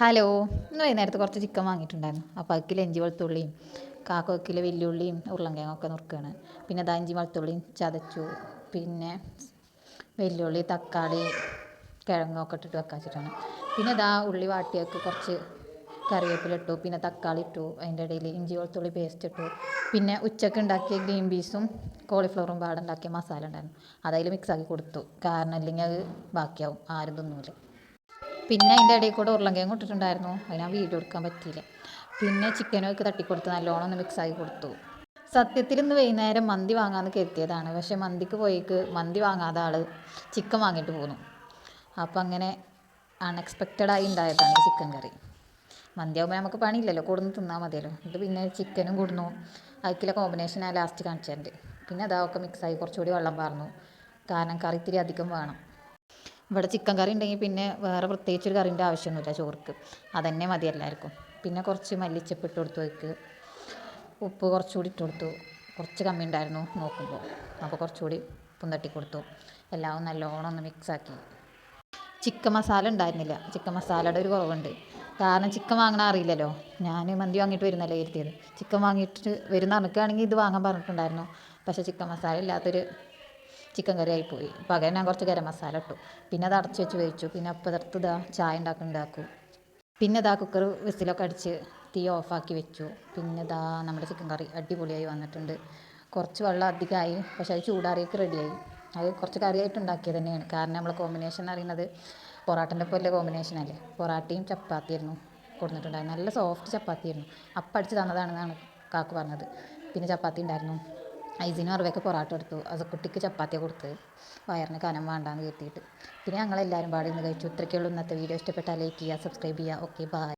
Hello. ഇന്ന് വൈകുന്നേരത്ത് കുറച്ച് ചിക്കൻ വാങ്ങിയിട്ടുണ്ടായിരുന്നു. അപ്പോൾ അതിൽ ഇഞ്ചി വെളുത്തുള്ളിയും കാക്കൊക്കിലെ വെല്ലുള്ളിയും ഒക്കെ നുറുക്കുകയാണ് പിന്നെ ദാ ഇഞ്ചി വെളുത്തുള്ളിയും ചതച്ചു. പിന്നെ വെല്ലുള്ളി തക്കാളി കിഴങ്ങൊക്കെ ഇട്ടിട്ട് വെക്കാൻ വെച്ചിട്ടാണ്. പിന്നെ ദാ ഉള്ളി വാട്ടിയൊക്കെ കുറച്ച് കറിവേപ്പില ഇട്ടു. പിന്നെ തക്കാളി ഇട്ടു. അതിന്റെ ഇടയിൽ ഇഞ്ചി വെളുത്തുള്ളി പേസ്റ്റ് ഇട്ടു. പിന്നെ ഉച്ചയ്ക്ക് ഉണ്ടാക്കിയ ഗ്രീൻ പീസും കോളിഫ്ലവറും പാടുണ്ടാക്കിയ മസാല ഉണ്ടായിരുന്നു. അതതിൽ മിക്സാക്കി കൊടുത്തു. കാരണം അല്ലെങ്കിൽ അത് ബാക്കിയാവും. ആരും തിന്നൂല. പിന്നെ അതിന്റെ ഇടയിൽ കൂടെ ഉരുളൻകിഴങ്ങ് ഇട്ടിട്ടുണ്ടായിരുന്നു. അതിനാ വീഡിയോ എടുക്കാൻ പറ്റിയില്ല. പിന്നെ ചിക്കനും ഒക്കെ തട്ടിക്കൊടുത്ത് നല്ലോണം ഒന്ന് മിക്സാക്കി കൊടുത്തു. സത്യത്തിൽ ഇന്ന് വൈകുന്നേരം മന്തി വാങ്ങാമെന്ന് കരുതിയതാണ്. പക്ഷേ മന്തിക്ക് പോയിക്ക് മന്തി വാങ്ങാതെ ആൾ ചിക്കൻ വാങ്ങിയിട്ട് പോന്നു. അപ്പം അങ്ങനെ അൺഎക്സ്പെക്റ്റഡായി ഉണ്ടായതാണ് ഈ ചിക്കൻ കറി. മന്തി ആകുമ്പോൾ നമുക്ക് പണിയില്ലല്ലോ. കൂടുന്ന് തിന്നാൽ മതിയല്ലോ. ഇത് പിന്നെ ചിക്കനും കൂടുന്നു. അതിലെ കോമ്പിനേഷൻ ആ ലാസ്റ്റ് കാണിച്ചതിന്റെ. പിന്നെ അതൊക്കെ മിക്സായി കുറച്ചുകൂടി വെള്ളം പാർന്നു. കാരണം കറി ഇത്തിരി അധികം വേണം. ഇവിടെ ചിക്കൻ കറി ഉണ്ടെങ്കിൽ പിന്നെ വേറെ പ്രത്യേകിച്ച് ഒരു കറിന്റെ ആവശ്യമൊന്നുമില്ല ചോറ്ക്ക് അതന്നെ മതി എല്ലാവർക്കും. പിന്നെ കുറച്ച് മല്ലിച്ചപ്പ് ഇട്ട് കൊടുത്തു വെക്ക് ഉപ്പ് കുറച്ചുകൂടി ഇട്ട് കൊടുത്തു. കുറച്ച് കമ്മി ഉണ്ടായിരുന്നു നോക്കുമ്പോൾ. അപ്പോൾ കുറച്ചുകൂടി ഉപ്പും തട്ടി കൊടുത്തു. എല്ലാം നല്ലോണം ഒന്ന് മിക്സാക്കി ചിക്കൻ മസാല ഉണ്ടായിരുന്നില്ല. ചിക്കൻ മസാലയുടെ ഒരു കുറവുണ്ട്. കാരണം ചിക്കൻ വാങ്ങണ അറിയില്ലല്ലോ. ഞാൻ മന്തി വാങ്ങിയിട്ട് വരുന്നല്ലേ കരുതിയത്. ചിക്കൻ വാങ്ങിയിട്ട് വരുന്ന അണുക്കുകയാണെങ്കിൽ ഇത് വാങ്ങാൻ പറഞ്ഞിട്ടുണ്ടായിരുന്നു. പക്ഷേ ചിക്കൻ മസാല ഇല്ലാത്തൊരു ചിക്കൻ കറി ആയിപ്പോയി പകരം ഞാൻ കുറച്ച് ഗരം മസാല ഇട്ടു. പിന്നെ അത് അടച്ച് വെച്ച് വേവിച്ചു. പിന്നെ അപ്പുറത്ത് ഇതാ ചായ ഉണ്ടാക്കുന്നുണ്ടാക്കും പിന്നെ ഇതാ കുക്കർ വിസിലൊക്കെ അടിച്ച് തീ ഓഫാക്കി വെച്ചു. പിന്നെ ഇതാ നമ്മുടെ ചിക്കൻ കറി അടിപൊളിയായി വന്നിട്ടുണ്ട്. കുറച്ച് വെള്ളം അധികമായി പക്ഷെ അത് ചൂടാറിയൊക്കെ റെഡിയായി അത് കുറച്ച് കറിയായിട്ട് ഉണ്ടാക്കിയത് തന്നെയാണ്. കാരണം നമ്മൾ കോമ്പിനേഷൻ എന്ന് പറയുന്നത് പൊറാട്ടന്റെ പോലെ കോമ്പിനേഷൻ അല്ലേ? പൊറാട്ടയും ചപ്പാത്തിയായിരുന്നു കൊടുത്തിട്ടുണ്ടായിരുന്നു നല്ല സോഫ്റ്റ് ചപ്പാത്തിയായിരുന്നു. അപ്പം അടിച്ച് തന്നതാണെന്നാണ് കാക്കു പറഞ്ഞത്. പിന്നെ ചപ്പാത്തി ഉണ്ടായിരുന്നു. ഐസിനും അറുപയൊക്കെ പൊറാട്ട എടുത്തു. കുട്ടിക്ക് ചപ്പാത്തി കൊടുത്ത് വയറിന് കനം വേണ്ടാന്ന് കരുതിയിട്ട്. പിന്നെ ഞങ്ങളെല്ലാവരും പാടി ഇന്ന് കഴിച്ചു. ഇത്രയ്ക്കുള്ളൂ ഇന്നത്തെ വീഡിയോ. ഇഷ്ടപ്പെട്ടാൽ ലൈക്ക് ചെയ്യുക സബ്സ്ക്രൈബ് ചെയ്യുക. Okay bye